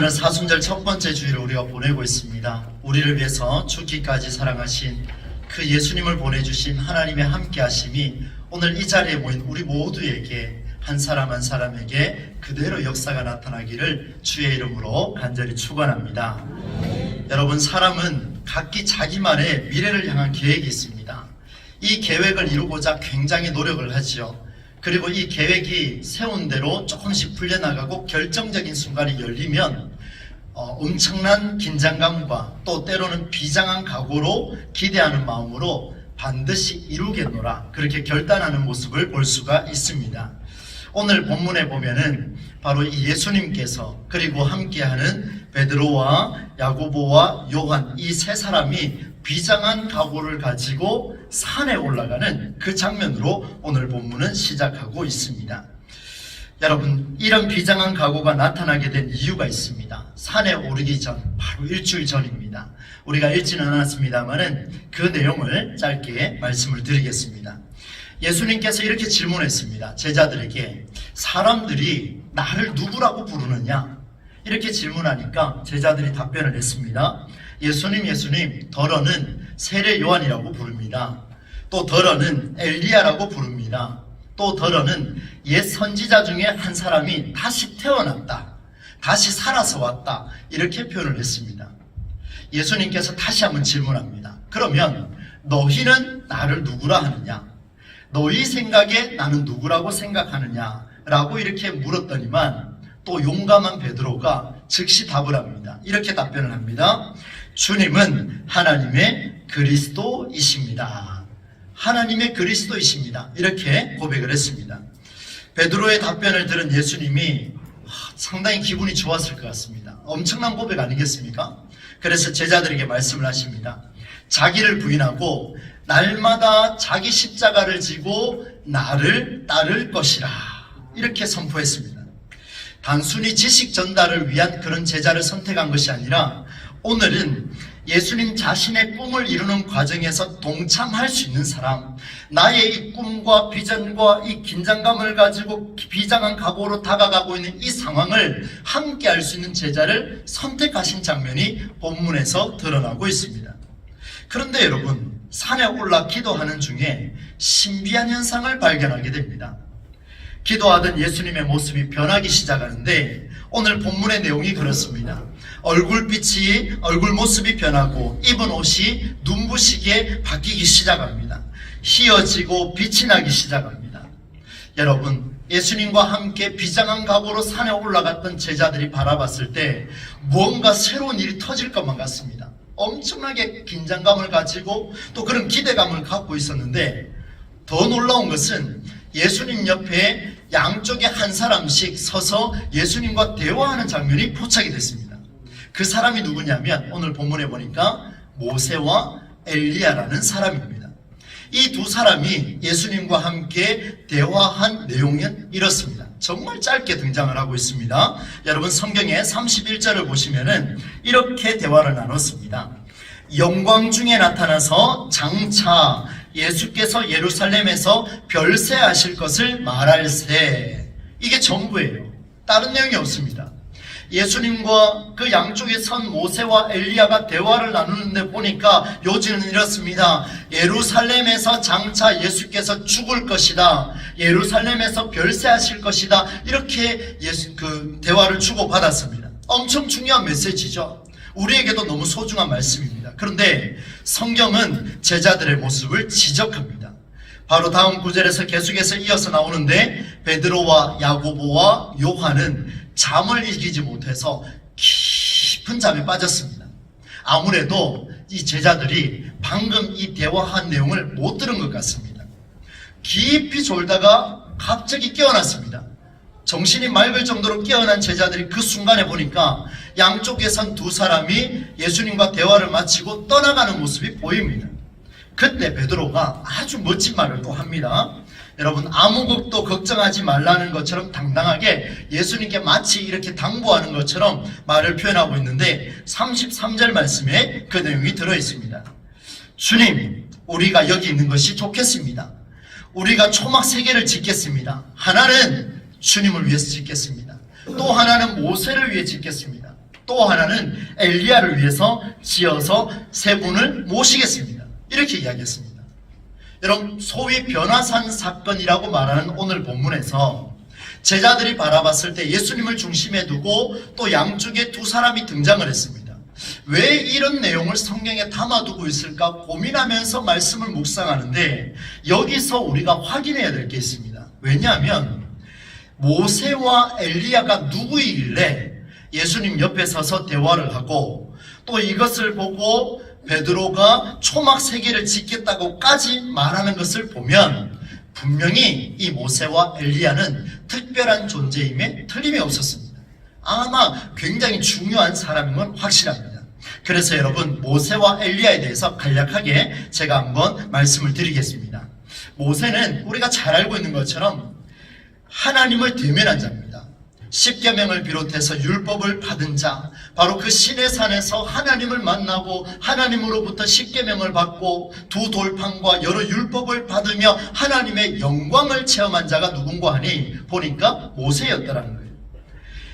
오늘 사순절 첫 번째 주일을 우리가 보내고 있습니다. 우리를 위해서 죽기까지 사랑하신 그 예수님을 보내주신 하나님의 함께하심이 오늘 이 자리에 모인 우리 모두에게 한 사람 한 사람에게 그대로 역사가 나타나기를 주의 이름으로 간절히 축원합니다. 여러분 사람은 각기 자기만의 미래를 향한 계획이 있습니다. 이 계획을 이루고자 굉장히 노력을 하지요. 그리고 이 계획이 세운 대로 조금씩 풀려나가고 결정적인 순간이 열리면 어, 엄청난 긴장감과 또 때로는 비장한 각오로 기대하는 마음으로 반드시 이루겠노라 그렇게 결단하는 모습을 볼 수가 있습니다. 오늘 본문에 보면은 바로 이 예수님께서 그리고 함께하는 베드로와 야고보와 요한 이 세 사람이 비장한 각오를 가지고 산에 올라가는 그 장면으로 오늘 본문은 시작하고 있습니다. 여러분, 이런 비장한 각오가 나타나게 된 이유가 있습니다. 산에 오르기 전, 바로 일주일 전입니다. 우리가 읽지는 않았습니다만은 그 내용을 짧게 말씀을 드리겠습니다. 예수님께서 이렇게 질문했습니다. 제자들에게 사람들이 나를 누구라고 부르느냐? 이렇게 질문하니까 제자들이 답변을 했습니다. 예수님, 예수님, 더러는 세례 요한이라고 부릅니다. 또 더러는 엘리야라고 부릅니다. 또 더러는 옛 선지자 중에 한 사람이 다시 태어났다. 다시 살아서 왔다. 이렇게 표현을 했습니다. 예수님께서 다시 한번 질문합니다. 그러면 너희는 나를 누구라 하느냐? 너희 생각에 나는 누구라고 생각하느냐? 라고 이렇게 물었더니만 또 용감한 베드로가 즉시 답을 합니다. 이렇게 답변을 합니다. 주님은 하나님의 그리스도이십니다. 하나님의 그리스도이십니다. 이렇게 고백을 했습니다. 베드로의 답변을 들은 예수님이 상당히 기분이 좋았을 것 같습니다. 엄청난 고백 아니겠습니까? 그래서 제자들에게 말씀을 하십니다. 자기를 부인하고 날마다 자기 십자가를 지고 나를 따를 것이라. 이렇게 선포했습니다. 단순히 지식 전달을 위한 그런 제자를 선택한 것이 아니라 오늘은 예수님 자신의 꿈을 이루는 과정에서 동참할 수 있는 사람, 나의 이 꿈과 비전과 이 긴장감을 가지고 비장한 각오로 다가가고 있는 이 상황을 함께 할 수 있는 제자를 선택하신 장면이 본문에서 드러나고 있습니다. 그런데 여러분, 산에 올라 기도하는 중에 신비한 현상을 발견하게 됩니다. 기도하던 예수님의 모습이 변하기 시작하는데 오늘 본문의 내용이 그렇습니다. 얼굴빛이 얼굴 모습이 변하고 입은 옷이 눈부시게 바뀌기 시작합니다. 희어지고 빛이 나기 시작합니다. 여러분 예수님과 함께 비장한 각오로 산에 올라갔던 제자들이 바라봤을 때 무언가 새로운 일이 터질 것만 같습니다. 엄청나게 긴장감을 가지고 또 그런 기대감을 갖고 있었는데 더 놀라운 것은 예수님 옆에 양쪽에 한 사람씩 서서 예수님과 대화하는 장면이 포착이 됐습니다. 그 사람이 누구냐면 오늘 본문에 보니까 모세와 엘리야라는 사람입니다. 이 두 사람이 예수님과 함께 대화한 내용은 이렇습니다. 정말 짧게 등장을 하고 있습니다. 여러분 성경의 31절을 보시면은 이렇게 대화를 나눴습니다. 영광 중에 나타나서 장차 예수께서 예루살렘에서 별세하실 것을 말할세. 이게 전부예요. 다른 내용이 없습니다. 예수님과 그 양쪽에 선 모세와 엘리야가 대화를 나누는데 보니까 요지는 이렇습니다. 예루살렘에서 장차 예수께서 죽을 것이다. 예루살렘에서 별세하실 것이다. 이렇게 예수 그 대화를 주고 받았습니다. 엄청 중요한 메시지죠. 우리에게도 너무 소중한 말씀입니다. 그런데 성경은 제자들의 모습을 지적합니다. 바로 다음 구절에서 계속해서 이어서 나오는데 베드로와 야고보와 요한은 잠을 이기지 못해서 깊은 잠에 빠졌습니다. 아무래도 이 제자들이 방금 이 대화한 내용을 못 들은 것 같습니다. 깊이 졸다가 갑자기 깨어났습니다. 정신이 맑을 정도로 깨어난 제자들이 그 순간에 보니까 양쪽에 선 두 사람이 예수님과 대화를 마치고 떠나가는 모습이 보입니다. 그때 베드로가 아주 멋진 말을 또 합니다. 여러분 아무것도 걱정하지 말라는 것처럼 당당하게 예수님께 마치 이렇게 당부하는 것처럼 말을 표현하고 있는데 33절 말씀에 그 내용이 들어 있습니다. 주님, 우리가 여기 있는 것이 좋겠습니다. 우리가 초막 세 개를 짓겠습니다. 하나는 주님을 위해서 짓겠습니다. 또 하나는 모세를 위해 짓겠습니다. 또 하나는 엘리야를 위해서 지어서 세 분을 모시겠습니다. 이렇게 이야기했습니다. 여러분 소위 변화산 사건이라고 말하는 오늘 본문에서 제자들이 바라봤을 때 예수님을 중심에 두고 또 양쪽에 두 사람이 등장을 했습니다. 왜 이런 내용을 성경에 담아두고 있을까 고민하면서 말씀을 묵상하는데 여기서 우리가 확인해야 될 게 있습니다. 왜냐하면 모세와 엘리야가 누구이길래 예수님 옆에 서서 대화를 하고 또 이것을 보고 베드로가 초막 세 개를 짓겠다고까지 말하는 것을 보면 분명히 이 모세와 엘리야는 특별한 존재임에 틀림이 없었습니다. 아마 굉장히 중요한 사람인 건 확실합니다. 그래서 여러분 모세와 엘리야에 대해서 간략하게 제가 한번 말씀을 드리겠습니다. 모세는 우리가 잘 알고 있는 것처럼 하나님을 대면한 자입니다. 십계명을 비롯해서 율법을 받은 자, 바로 그 신의 산에서 하나님을 만나고 하나님으로부터 십계명을 받고 두 돌판과 여러 율법을 받으며 하나님의 영광을 체험한 자가 누군가 하니 보니까 모세였더라는 거예요.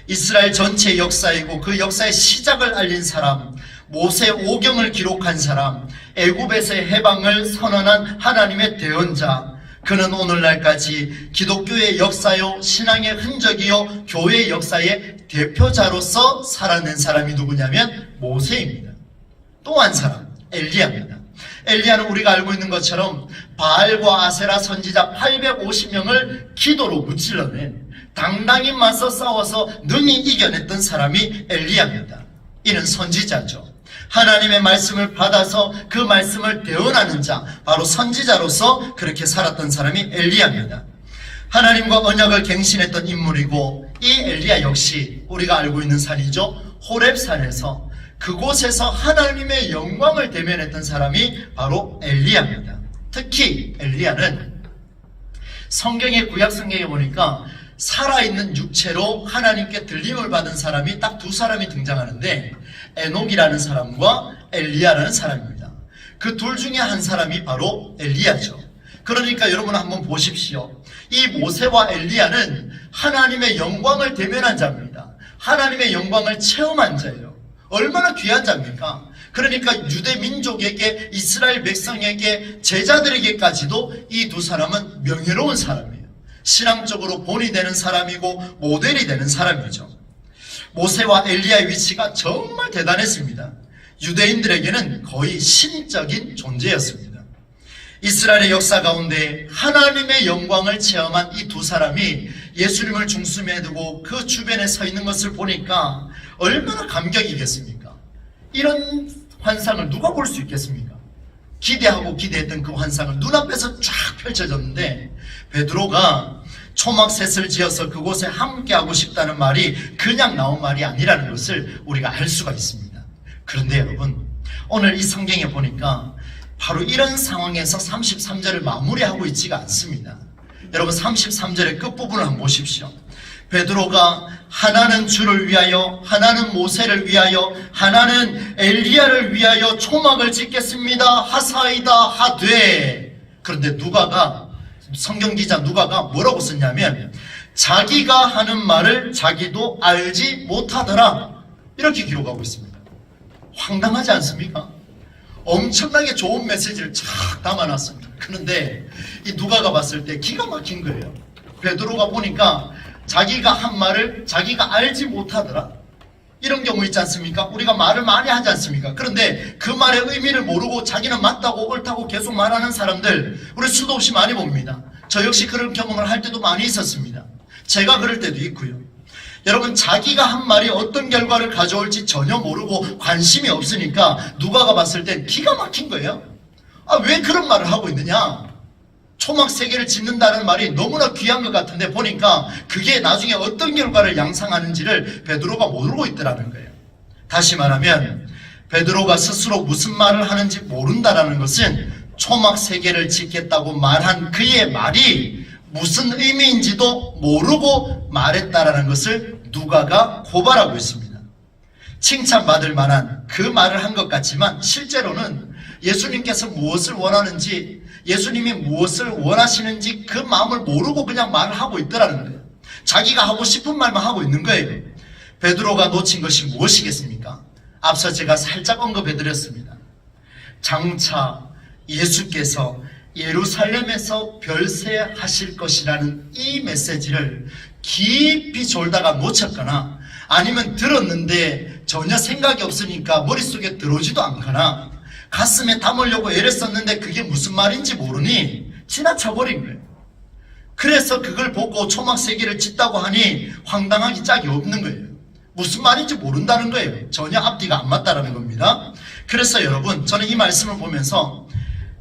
이스라엘 전체 역사이고 그 역사의 시작을 알린 사람, 모세 오경을 기록한 사람, 애굽에서의 해방을 선언한 하나님의 대언자, 그는 오늘날까지 기독교의 역사요, 신앙의 흔적이요, 교회의 역사의 대표자로서 살아낸 사람이 누구냐면 모세입니다. 또 한 사람, 엘리야입니다. 엘리야는 우리가 알고 있는 것처럼 바알과 아세라 선지자 850명을 기도로 무찔러낸 당당히 맞서 싸워서 능히 이겨냈던 사람이 엘리야입니다. 이는 선지자죠. 하나님의 말씀을 받아서 그 말씀을 대언하는 자, 바로 선지자로서 그렇게 살았던 사람이 엘리야입니다. 하나님과 언약을 갱신했던 인물이고 이 엘리야 역시 우리가 알고 있는 산이죠. 호렙산에서 그곳에서 하나님의 영광을 대면했던 사람이 바로 엘리야입니다. 특히 엘리야는 성경의 구약 성경에 보니까 살아있는 육체로 하나님께 들림을 받은 사람이 딱 두 사람이 등장하는데 에녹이라는 사람과 엘리야라는 사람입니다. 그 둘 중에 한 사람이 바로 엘리야죠. 그러니까 여러분 한번 보십시오. 이 모세와 엘리야는 하나님의 영광을 대면한 자입니다. 하나님의 영광을 체험한 자예요. 얼마나 귀한 자입니까? 그러니까 유대 민족에게 이스라엘 백성에게 제자들에게까지도 이 두 사람은 명예로운 사람이에요. 신앙적으로 본이 되는 사람이고 모델이 되는 사람이죠. 모세와 엘리야의 위치가 정말 대단했습니다. 유대인들에게는 거의 신적인 존재였습니다. 이스라엘의 역사 가운데 하나님의 영광을 체험한 이 두 사람이 예수님을 중심에 두고 그 주변에 서 있는 것을 보니까 얼마나 감격이겠습니까? 이런 환상을 누가 볼 수 있겠습니까? 기대하고 기대했던 그 환상을 눈앞에서 쫙 펼쳐졌는데 베드로가 초막셋을 지어서 그곳에 함께하고 싶다는 말이 그냥 나온 말이 아니라는 것을 우리가 알 수가 있습니다. 그런데 여러분 오늘 이 성경에 보니까 바로 이런 상황에서 33절을 마무리하고 있지가 않습니다. 여러분 33절의 끝부분을 한번 보십시오. 베드로가 하나는 주를 위하여 하나는 모세를 위하여 하나는 엘리야를 위하여 초막을 짓겠습니다 하사이다 하되 그런데 누가가 성경 기자 누가가 뭐라고 썼냐면 자기가 하는 말을 자기도 알지 못하더라 이렇게 기록하고 있습니다 황당하지 않습니까? 엄청나게 좋은 메시지를 쫙 담아놨습니다 그런데 이 누가가 봤을 때 기가 막힌 거예요 베드로가 보니까 자기가 한 말을 자기가 알지 못하더라. 이런 경우 있지 않습니까? 우리가 말을 많이 하지 않습니까? 그런데 그 말의 의미를 모르고 자기는 맞다고 옳다고 계속 말하는 사람들 우리 수도 없이 많이 봅니다. 저 역시 그런 경험을 할 때도 많이 있었습니다. 제가 그럴 때도 있고요. 여러분 자기가 한 말이 어떤 결과를 가져올지 전혀 모르고 관심이 없으니까 누가가 봤을 땐 기가 막힌 거예요. 아 왜 그런 말을 하고 있느냐? 초막 세 개를 짓는다는 말이 너무나 귀한 것 같은데 보니까 그게 나중에 어떤 결과를 양상하는지를 베드로가 모르고 있더라는 거예요. 다시 말하면 베드로가 스스로 무슨 말을 하는지 모른다라는 것은 초막 세 개를 짓겠다고 말한 그의 말이 무슨 의미인지도 모르고 말했다라는 것을 누가가 고발하고 있습니다. 칭찬받을 만한 그 말을 한 것 같지만 실제로는 예수님께서 무엇을 원하는지 예수님이 무엇을 원하시는지 그 마음을 모르고 그냥 말을 하고 있더라는 거예요. 자기가 하고 싶은 말만 하고 있는 거예요. 베드로가 놓친 것이 무엇이겠습니까? 앞서 제가 살짝 언급해드렸습니다. 장차 예수께서 예루살렘에서 별세하실 것이라는 이 메시지를 깊이 졸다가 놓쳤거나 아니면 들었는데 전혀 생각이 없으니까 머릿속에 들어오지도 않거나 가슴에 담으려고 애를 썼는데 그게 무슨 말인지 모르니 지나쳐버린 거예요. 그래서 그걸 보고 초막 세 개를 짓다고 하니 황당하기 짝이 없는 거예요. 무슨 말인지 모른다는 거예요. 전혀 앞뒤가 안 맞다라는 겁니다. 그래서 여러분, 저는 이 말씀을 보면서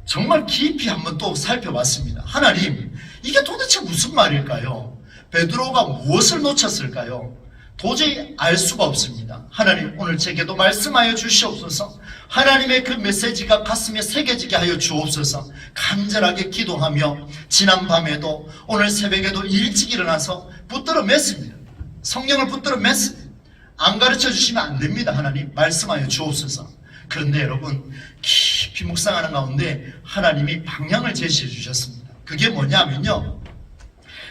정말 깊이 한번 또 살펴봤습니다. 하나님, 이게 도대체 무슨 말일까요? 베드로가 무엇을 놓쳤을까요? 도저히 알 수가 없습니다. 하나님, 오늘 제게도 말씀하여 주시옵소서. 하나님의 그 메시지가 가슴에 새겨지게 하여 주옵소서. 간절하게 기도하며 지난 밤에도 오늘 새벽에도 일찍 일어나서 붙들어 맸습니다. 성령을 붙들어 맸습니다. 안 가르쳐 주시면 안 됩니다. 하나님 말씀하여 주옵소서. 그런데 여러분 깊이 묵상하는 가운데 하나님이 방향을 제시해 주셨습니다. 그게 뭐냐면요.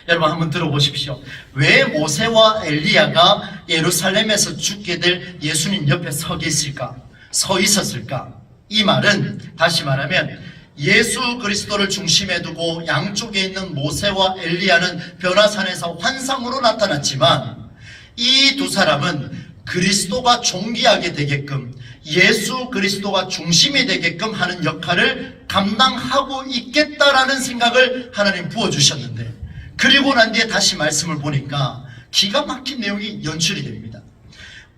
여러분 한번 들어보십시오. 왜 모세와 엘리야가 예루살렘에서 죽게 될 예수님 옆에 서 계실까? 서 있었을까? 이 말은 다시 말하면 예수 그리스도를 중심에 두고 양쪽에 있는 모세와 엘리야는 변화산에서 환상으로 나타났지만 이 두 사람은 그리스도가 존귀하게 되게끔 예수 그리스도가 중심이 되게끔 하는 역할을 감당하고 있겠다라는 생각을 하나님 부어주셨는데 그리고 난 뒤에 다시 말씀을 보니까 기가 막힌 내용이 연출이 됩니다.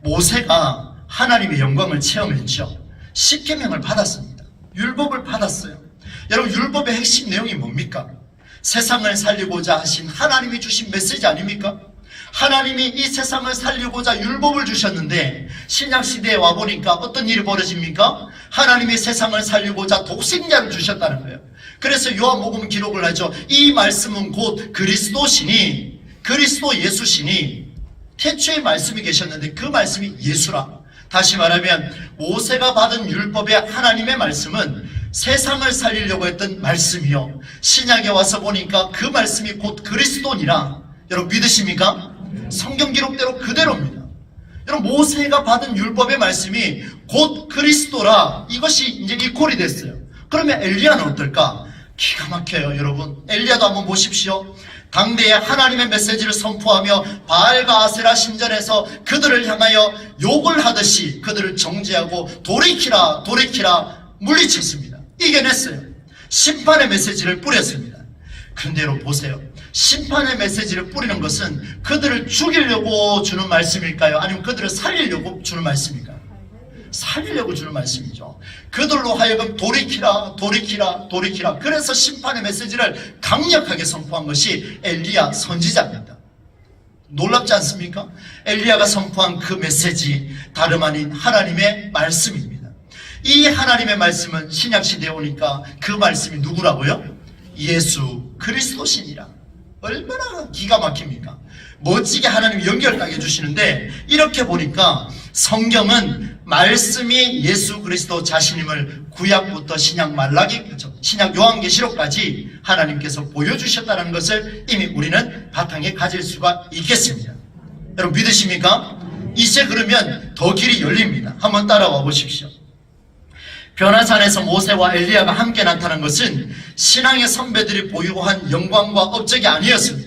모세가 하나님의 영광을 체험했죠. 십계명을 받았습니다. 율법을 받았어요. 여러분 율법의 핵심 내용이 뭡니까? 세상을 살리고자 하신 하나님이 주신 메시지 아닙니까? 하나님이 이 세상을 살리고자 율법을 주셨는데 신약 시대에 와 보니까 어떤 일이 벌어집니까? 하나님이 세상을 살리고자 독생자를 주셨다는 거예요. 그래서 요한복음 기록을 하죠. 이 말씀은 곧 그리스도시니 그리스도 예수시니 태초에 말씀이 계셨는데 그 말씀이 예수라. 다시 말하면 모세가 받은 율법의 하나님의 말씀은 세상을 살리려고 했던 말씀이요. 신약에 와서 보니까 그 말씀이 곧 그리스도니라. 여러분 믿으십니까? 성경 기록대로 그대로입니다. 여러분 모세가 받은 율법의 말씀이 곧 그리스도라 이것이 이제 이콜이 됐어요. 그러면 엘리야는 어떨까? 기가 막혀요, 여러분. 엘리야도 한번 보십시오. 당대에 하나님의 메시지를 선포하며 바알과 아세라 신전에서 그들을 향하여 욕을 하듯이 그들을 정죄하고 돌이키라 돌이키라 물리쳤습니다. 이겨냈어요. 심판의 메시지를 뿌렸습니다. 그런데 여러분 보세요. 심판의 메시지를 뿌리는 것은 그들을 죽이려고 주는 말씀일까요? 아니면 그들을 살리려고 주는 말씀일까요? 살리려고 주는 말씀이죠. 그들로 하여금 돌이키라, 돌이키라, 돌이키라. 그래서 심판의 메시지를 강력하게 선포한 것이 엘리야 선지자입니다. 놀랍지 않습니까? 엘리야가 선포한 그 메시지 다름 아닌 하나님의 말씀입니다. 이 하나님의 말씀은 신약 시대에 오니까 그 말씀이 누구라고요? 예수 그리스도시니라. 얼마나 기가 막힙니까? 멋지게 하나님이 연결하게 해주시는데 이렇게 보니까 성경은 말씀이 예수 그리스도 자신임을 구약부터 신약 말라기 신약 요한계시록까지 하나님께서 보여주셨다는 것을 이미 우리는 바탕에 가질 수가 있겠습니다. 여러분 믿으십니까? 이제 그러면 더 길이 열립니다. 한번 따라와 보십시오. 변화산에서 모세와 엘리야가 함께 나타난 것은 신앙의 선배들이 보유한 영광과 업적이 아니었습니다.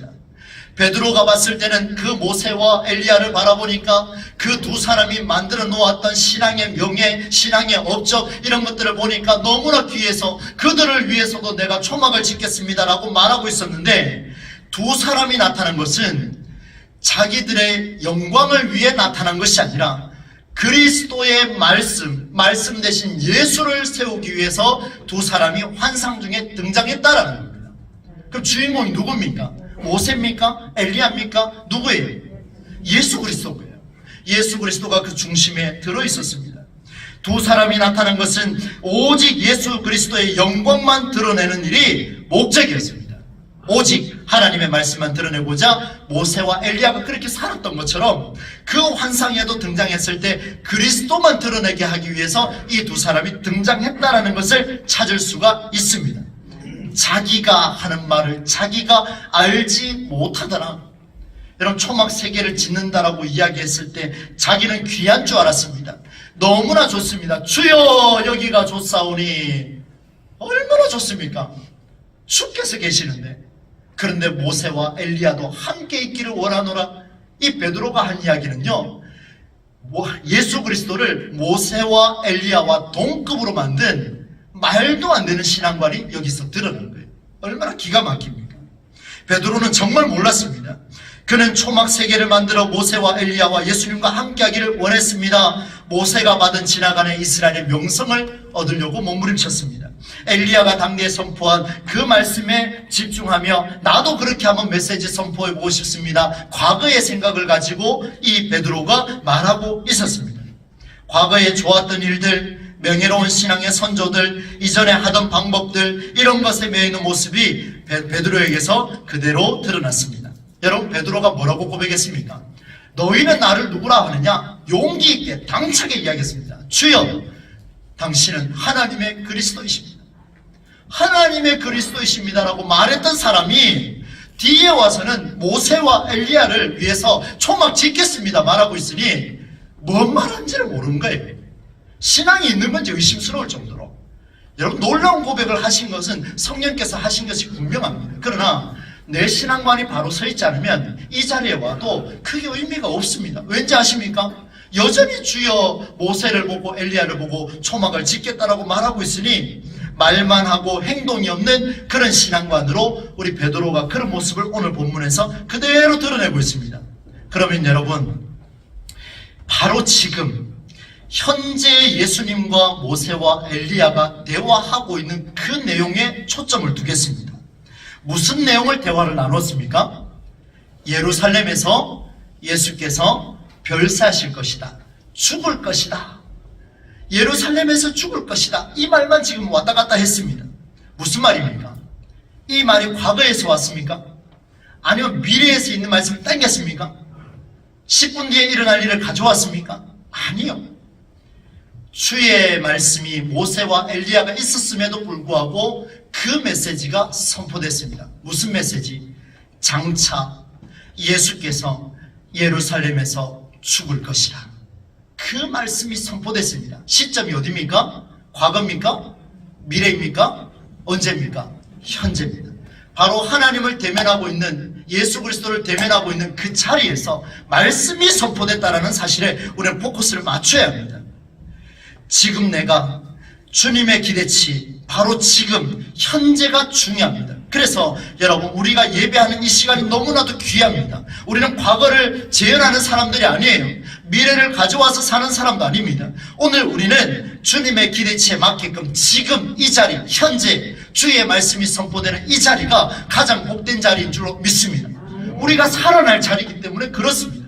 베드로가 봤을 때는 그 모세와 엘리야를 바라보니까 그 두 사람이 만들어 놓았던 신앙의 명예, 신앙의 업적 이런 것들을 보니까 너무나 귀해서 그들을 위해서도 내가 초막을 짓겠습니다라고 말하고 있었는데 두 사람이 나타난 것은 자기들의 영광을 위해 나타난 것이 아니라 그리스도의 말씀, 말씀 대신 예수를 세우기 위해서 두 사람이 환상 중에 등장했다라는 겁니다. 그럼 주인공이 누굽니까? 모세입니까? 엘리야입니까? 누구예요? 예수 그리스도예요. 예수 그리스도가 그 중심에 들어 있었습니다. 두 사람이 나타난 것은 오직 예수 그리스도의 영광만 드러내는 일이 목적이었습니다. 오직 하나님의 말씀만 드러내고자 모세와 엘리야가 그렇게 살았던 것처럼 그 환상에도 등장했을 때 그리스도만 드러내게 하기 위해서 이 두 사람이 등장했다라는 것을 찾을 수가 있습니다. 자기가 하는 말을 자기가 알지 못하더라. 여러분 초막 세 개를 짓는다라고 이야기했을 때 자기는 귀한 줄 알았습니다. 너무나 좋습니다. 주여 여기가 좋사오니 얼마나 좋습니까? 주께서 계시는데 그런데 모세와 엘리야도 함께 있기를 원하노라 이 베드로가 한 이야기는요 뭐 예수 그리스도를 모세와 엘리야와 동급으로 만든 말도 안 되는 신앙관이 여기서 드러난 거예요 얼마나 기가 막힙니까 베드로는 정말 몰랐습니다 그는 초막 세 개를 만들어 모세와 엘리야와 예수님과 함께하기를 원했습니다. 모세가 받은 지나가는 이스라엘의 명성을 얻으려고 몸부림쳤습니다. 엘리야가 당대에 선포한 그 말씀에 집중하며 나도 그렇게 한번 메시지 선포해 보고 싶습니다. 과거의 생각을 가지고 이 베드로가 말하고 있었습니다. 과거에 좋았던 일들, 명예로운 신앙의 선조들, 이전에 하던 방법들 이런 것에 매여 있는 모습이 베, 베드로에게서 그대로 드러났습니다. 여러분 베드로가 뭐라고 고백했습니까? 너희는 나를 누구라 하느냐? 용기 있게 당차게 이야기했습니다. 주여, 당신은 하나님의 그리스도이십니다. 하나님의 그리스도이십니다라고 말했던 사람이 뒤에 와서는 모세와 엘리야를 위해서 초막 짓겠습니다 말하고 있으니 뭔 말하는지를 모르는 거예요. 신앙이 있는 건지 의심스러울 정도로. 여러분 놀라운 고백을 하신 것은 성령께서 하신 것이 분명합니다. 그러나 내 신앙관이 바로 서 있지 않으면 이 자리에 와도 크게 의미가 없습니다. 왠지 아십니까? 여전히 주여 모세를 보고 엘리야를 보고 초막을 짓겠다라고 말하고 있으니 말만 하고 행동이 없는 그런 신앙관으로 우리 베드로가 그런 모습을 오늘 본문에서 그대로 드러내고 있습니다. 그러면 여러분 바로 지금 현재 예수님과 모세와 엘리야가 대화하고 있는 그 내용에 초점을 두겠습니다. 무슨 내용을 대화를 나눴습니까? 예루살렘에서 예수께서 별사하실 것이다. 죽을 것이다. 예루살렘에서 죽을 것이다. 이 말만 지금 왔다 갔다 했습니다. 무슨 말입니까? 이 말이 과거에서 왔습니까? 아니면 미래에서 있는 말씀을 당겼습니까? 10분 뒤에 일어날 일을 가져왔습니까? 아니요. 주의 말씀이 모세와 엘리야가 있었음에도 불구하고 그 메시지가 선포됐습니다. 무슨 메시지? 장차 예수께서 예루살렘에서 죽을 것이라. 그 말씀이 선포됐습니다. 시점이 어디입니까? 과거입니까? 미래입니까? 언제입니까? 현재입니다. 바로 하나님을 대면하고 있는 예수 그리스도를 대면하고 있는 그 자리에서 말씀이 선포됐다라는 사실에 우리는 포커스를 맞춰야 합니다. 지금 내가 주님의 기대치 바로 지금 현재가 중요합니다. 그래서 여러분 우리가 예배하는 이 시간이 너무나도 귀합니다. 우리는 과거를 재현하는 사람들이 아니에요. 미래를 가져와서 사는 사람도 아닙니다. 오늘 우리는 주님의 기대치에 맞게끔 지금 이 자리 현재 주의 말씀이 선포되는 이 자리가 가장 복된 자리인 줄로 믿습니다. 우리가 살아날 자리이기 때문에 그렇습니다.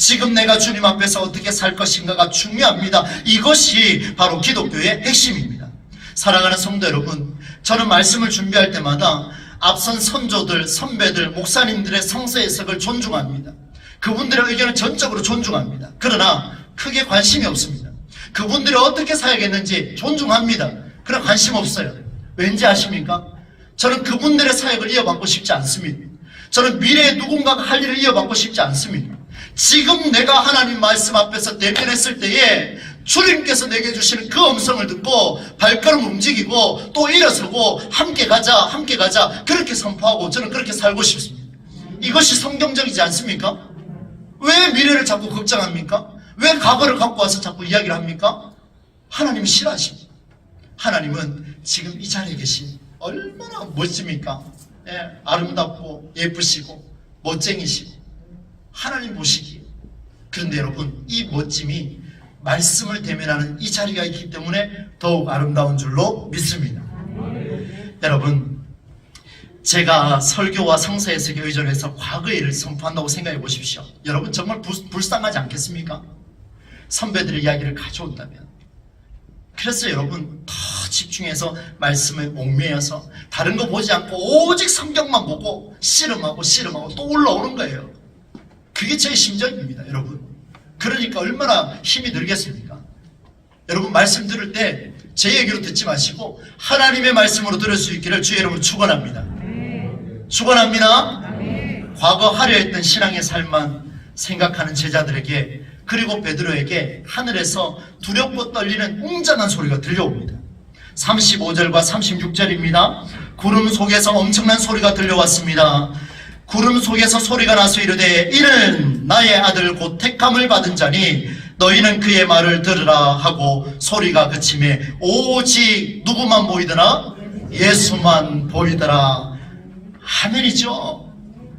지금 내가 주님 앞에서 어떻게 살 것인가가 중요합니다. 이것이 바로 기독교의 핵심입니다. 사랑하는 성도 여러분, 저는 말씀을 준비할 때마다 앞선 선조들, 선배들, 목사님들의 성서 해석을 존중합니다. 그분들의 의견을 전적으로 존중합니다. 그러나 크게 관심이 없습니다. 그분들이 어떻게 사역했는지 존중합니다. 그러나 관심 없어요. 왠지 아십니까? 저는 그분들의 사역을 이어받고 싶지 않습니다. 저는 미래에 누군가가 할 일을 이어받고 싶지 않습니다. 지금 내가 하나님 말씀 앞에서 대면했을 때에 주님께서 내게 주시는 그 음성을 듣고 발걸음 움직이고 또 일어서고 함께 가자 함께 가자 그렇게 선포하고 저는 그렇게 살고 싶습니다. 이것이 성경적이지 않습니까? 왜 미래를 자꾸 걱정합니까? 왜 과거를 갖고 와서 자꾸 이야기를 합니까? 하나님이 싫어하십니다. 하나님은 지금 이 자리에 계신 얼마나 멋집니까? 예, 아름답고 예쁘시고 멋쟁이시고 하나님 보시기에 그런데 여러분 이 멋짐이 말씀을 대면하는 이 자리가 있기 때문에 더욱 아름다운 줄로 믿습니다. 여러분 제가 설교와 해석에 의존해서 과거의 일을 선포한다고 생각해 보십시오. 여러분 정말 부, 불쌍하지 않겠습니까? 선배들의 이야기를 가져온다면 그래서 여러분 더 집중해서 말씀에 옥매여서 다른 거 보지 않고 오직 성경만 보고 씨름하고 씨름하고 또 올라오는 거예요. 그게 제 심정입니다, 여러분. 그러니까 얼마나 힘이 들겠습니까? 여러분 말씀 들을 때 제 얘기로 듣지 마시고 하나님의 말씀으로 들을 수 있기를 주의 이름으로 축원합니다. 축원합니다. 과거 하려 했던 신앙의 삶만 생각하는 제자들에게 그리고 베드로에게 하늘에서 두렵고 떨리는 웅장한 소리가 들려옵니다. 35절과 36절입니다. 구름 속에서 엄청난 소리가 들려왔습니다. 구름 속에서 소리가 나서 이르되 이는 나의 아들 곧 택함을 받은 자니 너희는 그의 말을 들으라 하고 소리가 그침에 오직 누구만 보이더라? 예수만 보이더라.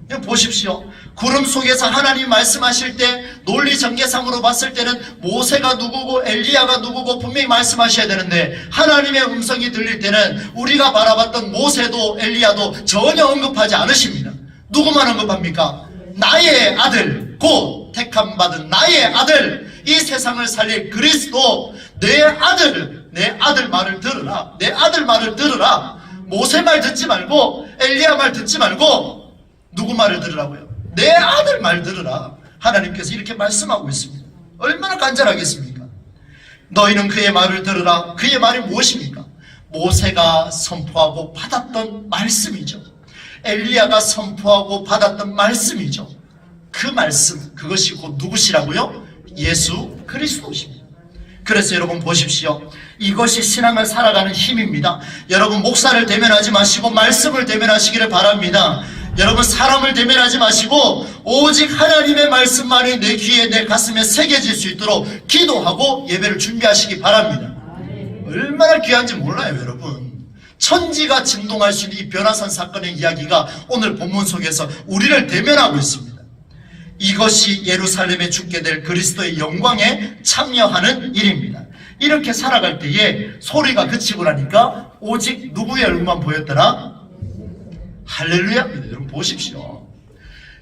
여기 보십시오. 구름 속에서 하나님 말씀하실 때 논리 전개상으로 봤을 때는 모세가 누구고 엘리야가 누구고 분명히 말씀하셔야 되는데 하나님의 음성이 들릴 때는 우리가 바라봤던 모세도 엘리야도 전혀 언급하지 않으십니다. 누구만 언급합니까? 나의 아들, 곧 택함 받은 나의 아들, 이 세상을 살릴 그리스도, 내 아들, 내 아들 말을 들으라. 내 아들 말을 들으라. 모세 말 듣지 말고 엘리야 말 듣지 말고 누구 말을 들으라고요? 내 아들 말 들으라. 하나님께서 이렇게 말씀하고 있습니다. 얼마나 간절하겠습니까? 너희는 그의 말을 들으라. 그의 말이 무엇입니까? 모세가 선포하고 받았던 말씀이죠. 엘리야가 선포하고 받았던 말씀이죠. 그 말씀, 그것이 곧 누구시라고요? 예수 그리스도십니다. 그래서 여러분 보십시오. 이것이 신앙을 살아가는 힘입니다. 여러분 목사를 대면하지 마시고 말씀을 대면하시기를 바랍니다. 여러분 사람을 대면하지 마시고 오직 하나님의 말씀만이 내 귀에 내 가슴에 새겨질 수 있도록 기도하고 예배를 준비하시기 바랍니다. 얼마나 귀한지 몰라요 여러분. 천지가 진동할 수 있는 이 변화산 사건의 이야기가 오늘 본문 속에서 우리를 대면하고 있습니다. 이것이 예루살렘에 죽게 될 그리스도의 영광에 참여하는 일입니다. 이렇게 살아갈 때에 소리가 그치고 나니까 오직 누구의 얼굴만 보였더라? 할렐루야입니다. 여러분 보십시오.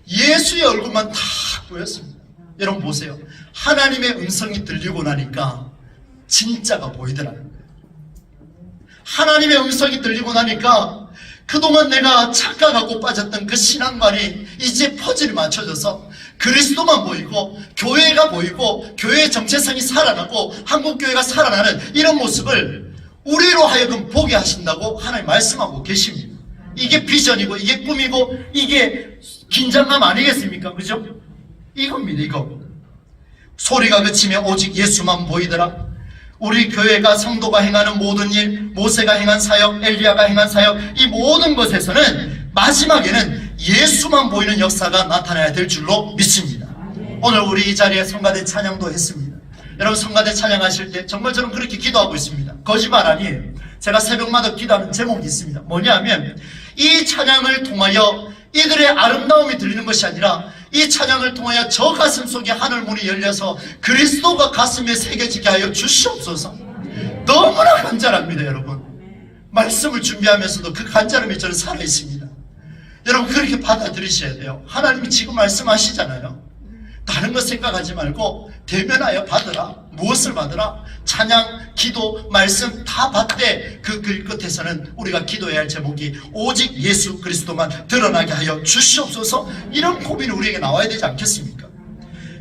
예수의 얼굴만 다 보였습니다. 여러분 보세요. 하나님의 음성이 들리고 나니까 진짜가 보이더라는 거예요. 하나님의 음성이 들리고 나니까 그동안 내가 착각하고 빠졌던 그 신앙관이 이제 퍼즐이 맞춰져서 그리스도만 보이고 교회가 보이고 교회의 정체성이 살아나고 한국교회가 살아나는 이런 모습을 우리로 하여금 보게 하신다고 하나님 말씀하고 계십니다. 이게 비전이고 이게 꿈이고 이게 긴장감 아니겠습니까? 그죠? 이겁니다 이거. 소리가 그치며 오직 예수만 보이더라. 우리 교회가 성도가 행하는 모든 일, 모세가 행한 사역, 엘리야가 행한 사역, 이 모든 것에서는 마지막에는 예수만 보이는 역사가 나타나야 될 줄로 믿습니다. 오늘 우리 이 자리에 성가대 찬양도 했습니다. 여러분 성가대 찬양하실 때 정말 저는 그렇게 기도하고 있습니다. 거짓말 아니에요. 제가 새벽마다 기도하는 제목이 있습니다. 뭐냐면 이 찬양을 통하여 이들의 아름다움이 들리는 것이 아니라 이 찬양을 통하여 저 가슴 속에 하늘 문이 열려서 그리스도가 가슴에 새겨지게 하여 주시옵소서. 너무나 간절합니다, 여러분. 말씀을 준비하면서도 그 간절함이 저는 살아 있습니다. 여러분 그렇게 받아들이셔야 돼요. 하나님이 지금 말씀하시잖아요. 다른 거 생각하지 말고 대면하여 받으라. 무엇을 받으라? 찬양, 기도, 말씀 다 받되 그글 끝에서는 우리가 기도해야 할 제목이 오직 예수 그리스도만 드러나게 하여 주시옵소서 이런 고민이 우리에게 나와야 되지 않겠습니까?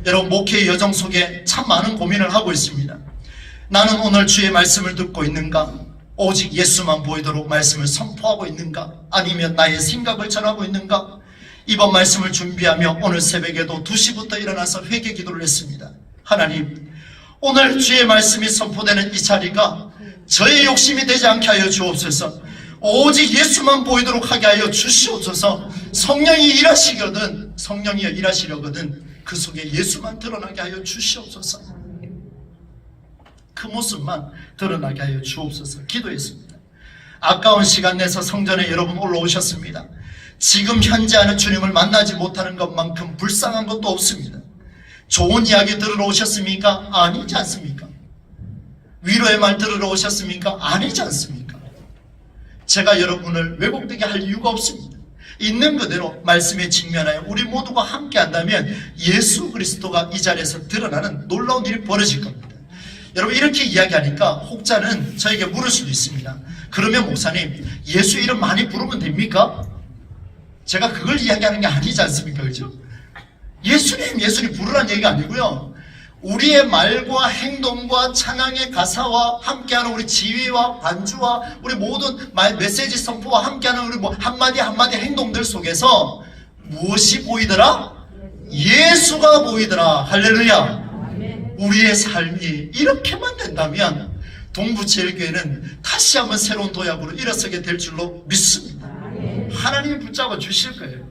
여러분 목회의 여정 속에 참 많은 고민을 하고 있습니다. 나는 오늘 주의 말씀을 듣고 있는가? 오직 예수만 보이도록 말씀을 선포하고 있는가? 아니면 나의 생각을 전하고 있는가? 이번 말씀을 준비하며 오늘 새벽에도 2시부터 일어나서 회개 기도를 했습니다. 하나님, 오늘 주의 말씀이 선포되는 이 자리가 저의 욕심이 되지 않게 하여 주옵소서. 오직 예수만 보이도록 하게 하여 주시옵소서. 성령이 일하시거든, 성령이 일하시려거든 그 속에 예수만 드러나게 하여 주시옵소서. 그 모습만 드러나게 하여 주옵소서. 기도했습니다. 아까운 시간 내서 성전에 여러분 올라오셨습니다. 지금 현재 하는 주님을 만나지 못하는 것만큼 불쌍한 것도 없습니다. 좋은 이야기 들으러 오셨습니까? 아니지 않습니까? 위로의 말 들으러 오셨습니까? 아니지 않습니까? 제가 여러분을 왜곡되게 할 이유가 없습니다. 있는 그대로 말씀에 직면하여 우리 모두가 함께 한다면 예수 그리스도가 이 자리에서 드러나는 놀라운 일이 벌어질 겁니다. 여러분 이렇게 이야기하니까 혹자는 저에게 물을 수도 있습니다. 그러면 목사님 예수 이름 많이 부르면 됩니까? 제가 그걸 이야기하는 게 아니지 않습니까? 그죠? 예수님, 예수님 부르라는 얘기가 아니고요. 우리의 말과 행동과 찬양의 가사와 함께하는 우리 지휘와 반주와 우리 모든 말, 메시지 선포와 함께하는 우리 뭐 한마디 한마디 행동들 속에서 무엇이 보이더라? 예수가 보이더라. 할렐루야. 우리의 삶이 이렇게만 된다면 동부제일교회는 다시 한번 새로운 도약으로 일어서게 될 줄로 믿습니다. 하나님이 붙잡아 주실 거예요.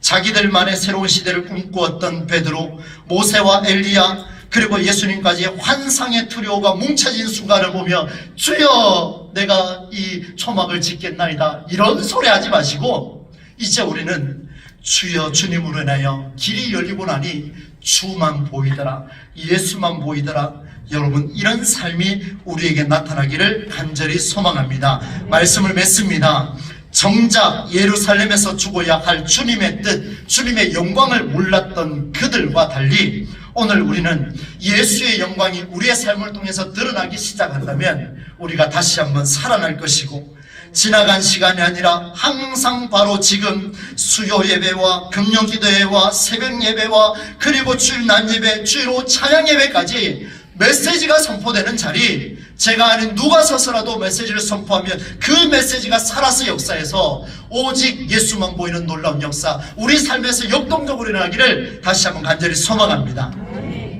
자기들만의 새로운 시대를 꿈꾸었던 베드로, 모세와 엘리야, 그리고 예수님까지 환상의 투리오가 뭉쳐진 순간을 보며 주여 내가 이 초막을 짓겠나이다. 이런 소리 하지 마시고 이제 우리는 주여 주님으로 인하여 길이 열리고 나니 주만 보이더라 예수만 보이더라. 여러분 이런 삶이 우리에게 나타나기를 간절히 소망합니다. 말씀을 맺습니다 정작 예루살렘에서 죽어야 할 주님의 뜻, 주님의 영광을 몰랐던 그들과 달리 오늘 우리는 예수의 영광이 우리의 삶을 통해서 드러나기 시작한다면 우리가 다시 한번 살아날 것이고 지나간 시간이 아니라 항상 바로 지금 수요 예배와 금요 기도 예배와 새벽 예배와 그리고 주일 난 예배, 주일 오후 찬양 예배까지 메시지가 선포되는 자리 제가 아는 누가 서서라도 메시지를 선포하면 그 메시지가 살아서 역사에서 오직 예수만 보이는 놀라운 역사 우리 삶에서 역동적으로 일어나기를 다시 한번 간절히 소망합니다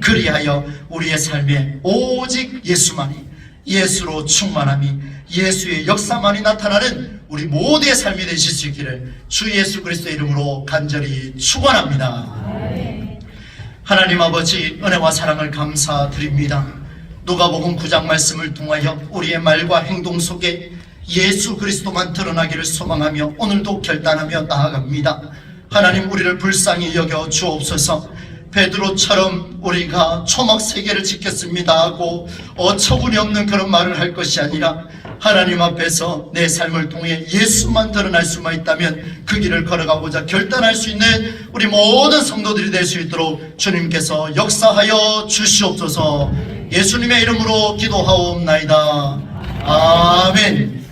그리하여 우리의 삶에 오직 예수만이 예수로 충만함이 예수의 역사만이 나타나는 우리 모두의 삶이 되실 수 있기를 주 예수 그리스도의 이름으로 간절히 축원합니다. 하나님 아버지 은혜와 사랑을 감사드립니다. 누가복음 9장 말씀을 통하여 우리의 말과 행동 속에 예수 그리스도만 드러나기를 소망하며 오늘도 결단하며 나아갑니다. 하나님 우리를 불쌍히 여겨 주옵소서. 베드로처럼 우리가 초막 세 개를 지켰습니다 하고 어처구니 없는 그런 말을 할 것이 아니라 하나님 앞에서 내 삶을 통해 예수만 드러날 수만 있다면 그 길을 걸어가고자 결단할 수 있는 우리 모든 성도들이 될 수 있도록 주님께서 역사하여 주시옵소서 예수님의 이름으로 기도하옵나이다. 아멘.